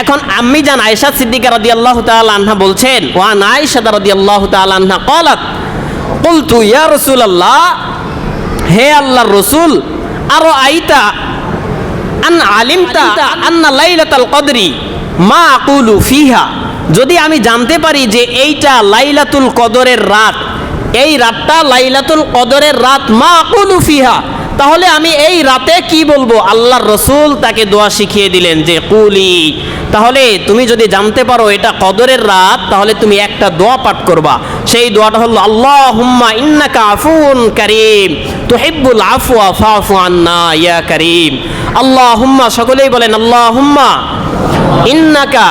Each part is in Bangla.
এখন আমি জান আয়েশা সিদ্দিকা রাদি আল্লাহ আনহা বলছেন ওয়ান আয়েশা রাদি আল্লাহ আনহা কলাত কুলতু ইয়া রসুল আল্লাহ হে আল্লাহ রসুল আরও আইতা আন আলিমতা আন্না লাইলাতাল কদরি, মা আকুলু ফিহা? যদি আমি জানতে পারি যে এইটা লাইলাতুল কদরের রাত, এই রাতটা লাইলাতুল কদরের রাত, মা আকুলু ফিহা তাহলে আমি এই রাতে কি বলব? আল্লাহর রসুল তাকে দোয়া শিখিয়ে দিলেন যে, কুলি, তাহলে তুমি যদি জানতে পারো এটা কদরের রাত, তাহলে তুমি একটা দোয়া পাঠ করবা। সেই দোয়াটা হলো আল্লাহ হুম্মা ইন্নাকা আফুন করিম, তুহিব্বুল আফওয়া ফাফু আন্না, ইয়া করিম। আল্লাহ হুম্মা সকলেই বলেন আল্লাহ হুম্মা ইন্নাকা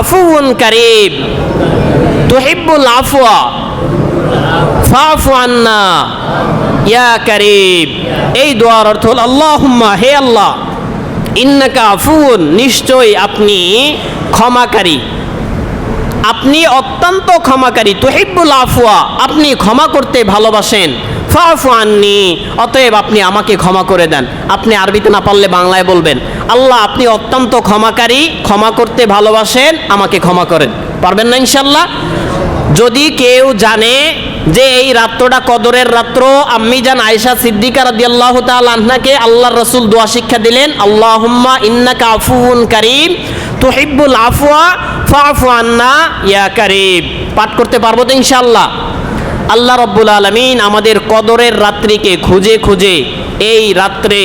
আফুন করিম, তুহিব্বুল আফওয়া ফাফু আন্না ইয়া করিম। এই দোয়ার অর্থ হল, আল্লাহুম্মা, হে আল্লাহ, ইন্নাকা আফুন নিশ্চয় আপনি ক্ষমাকারী। আপনি অত্যন্ত ক্ষমাকারী। তুহিব্বুল আফওয়া, আপনি ক্ষমা করতে ভালোবাসেন। ফাফু আননি, অতএব আপনি আমাকে ক্ষমা করে দেন। আপনি আরবিতে না পারলে বাংলায় বলবেন, আল্লাহ, আপনি অত্যন্ত ক্ষমাকারী, ক্ষমা করতে ভালোবাসেন, আমাকে ক্ষমা করেন। পারবেন না ইনশাল্লাহ যদি কেউ জানে যে এই রাত্রটা কদরের রাত্র, আম্মি জান আয়েশা সিদ্দিকা রাদিয়াল্লাহু তাআলা আনহাকে আল্লাহর রসুল দোয়া শিক্ষা দিলেন, আল্লাহুম্মা ইন্নাকা আফুউন কারীম, তুহিব্বুল আফওয়া ফাফু আন্না ইয়া কারীম। পাঠ করতে পারব তো ইনশাল্লাহ আল্লাহ রব্বুল আলমিন আমাদের কদরের রাত্রিকে খুঁজে খুঁজে এই রাত্রে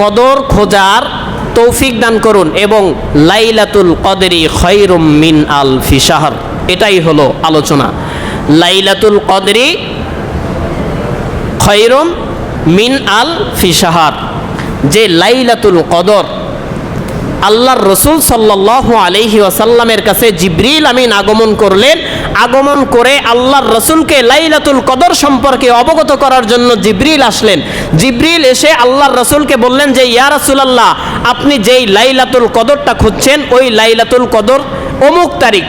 কদর খোঁজার তৌফিক দান করুন এবং লাইলাতুল কদরি খৈরুম মিন আল ফিসাহার এটাই হলো আলোচনা। লাইলাতুল কদরি খৈরুম মিন আল ফিসাহার যে লাইলাতুল কদর আল্লাহর রসুল সাল্লাহ আলহি ওয়াসাল্লামের কাছে জিব্রিল আমিন আগমন করলেন, আগমন করে আল্লাহর রসুলকে লাইলাতুল কদর সম্পর্কে অবগত করার জন্য জিব্রিল আসলেন। জিব্রিল এসে আল্লাহর রসুলকে বললেন যে, ইয়া রাসুলাল্লাহ, আপনি যেই লাইলাতুল কদরটা খুঁজছেন, ওই লাইলাতুল কদর অমুক তারিখ।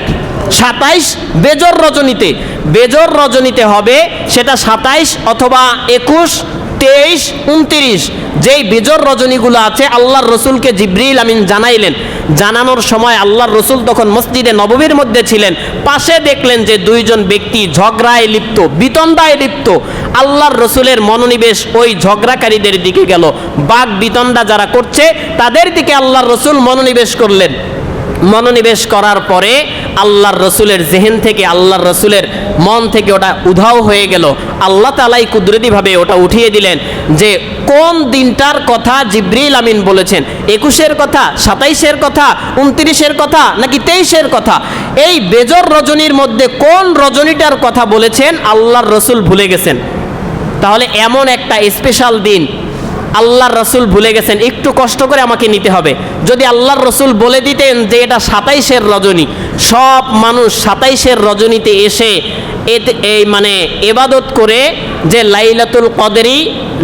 সাতাইশ বেজর রজনীতে। বেজর রজনীতে হবে সেটা সাতাইশ অথবা একুশ, তেইশ, উনত্রিশ। যেই বেজর রজনীগুলো আছে আল্লাহর রসুলকে জিব্রিল আমিন জানাইলেন। জানানোর সময় আল্লাহর রসুল তখন মসজিদে নববীর মধ্যে ছিলেন। পাশে দেখলেন যে দুইজন ব্যক্তি ঝগড়ায় লিপ্ত বিতন্ডায় লিপ্ত। আল্লাহর রসুলের মনোনিবেশ ওই ঝগড়াকারীদের দিকে গেল। বাঘ বিতণ্ডা যারা করছে, তাদের দিকে আল্লাহর রসুল মনোনিবেশ করলেন। মনোনিবেশ করার পরে আল্লাহর রসুলের জেহেন থেকে, আল্লাহর রসুলের মন থেকে ওটা উধাও হয়ে গেল। আল্লাহ তালাই কুদরতিভাবে ওটা উঠিয়ে দিলেন যে, কোন দিনটার কথা জিব্রিল আমিন বলেছেন? একুশের কথা, সাতাইশের কথা, উনত্রিশের কথা, নাকি তেইশের কথা? এই বেজর রজনীর মধ্যে কোন রজনীটার কথা বলেছেন? আল্লাহর রসুল ভুলে গেছেন। তাহলে এমন একটা স্পেশাল দিন আল্লাহর রসুল ভুলে গেছেন, একটু কষ্ট করে আমাকে নিতে হবে। যদি আল্লাহর রসুল বলে দিতেন যে এটা সাতাইশের রজনী, সব মানুষ সাতাইশের রজনীতে এসে এই মানে এবাদত করে যে লাইলাতুল কদরি,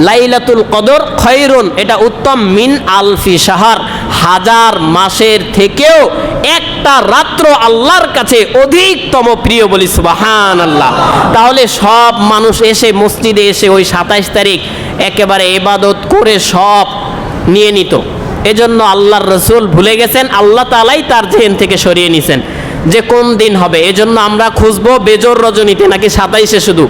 লাইলাতুল কদর খৈরুন, এটা উত্তম মিন আলফি সাহার হাজার মাসের থেকেও একটা রাত্র আল্লাহর কাছে অধিকতম প্রিয় বলি সুবাহান আল্লাহ তাহলে সব মানুষ এসে মসজিদে এসে ওই সাতাইশ তারিখ একেবারে এবাদত করে সব নিয়ে নিত। এজন্য আল্লাহর রসুল ভুলে গেছেন, আল্লাহ তালাই তার জেহেন থেকে সরিয়ে নিছেন। যে কোন দিন হবে? এজন্য আমরা খুঁজবো বেজর রজনীতে নাকি সাতাইশে শুধু?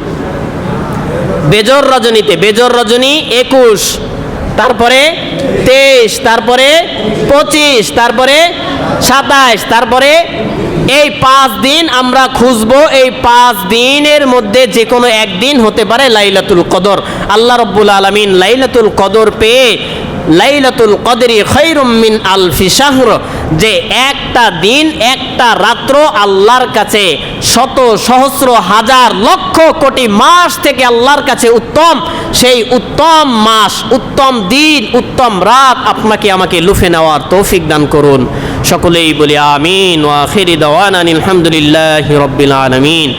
বেজর রজনীতে, বেজর রজনী একুশ। তারপরে তেইশ, তারপরে পঁচিশ, তারপরে সাতাইশ, তারপরে এই পাঁচ দিন আমরা খুঁজবো এই পাঁচ দিনের মধ্যে যে কোনো একদিন হতে পারে লাইলাতুল কদর। আল্লাহ রব্বুল আলমিন লাইলাতুল কদর পেয়ে লাইলাতুল কদরি খৈরুম মিন আলফি শাহর, যে একটা দিন, একটা রাত্র আল্লাহর কাছে শত সহস্র হাজার লক্ষ কোটি মাস থেকে আল্লাহর কাছে উত্তম সেই উত্তম মাস, উত্তম দিন, উত্তম রাত আপনাকে আমাকে লুফে নেওয়ার তৌফিক দান করুন। সকলেই বলি আমিন, ওয়া আখিরি দাওয়ানা আলহামদুলিল্লাহি রাব্বিল আলামিন।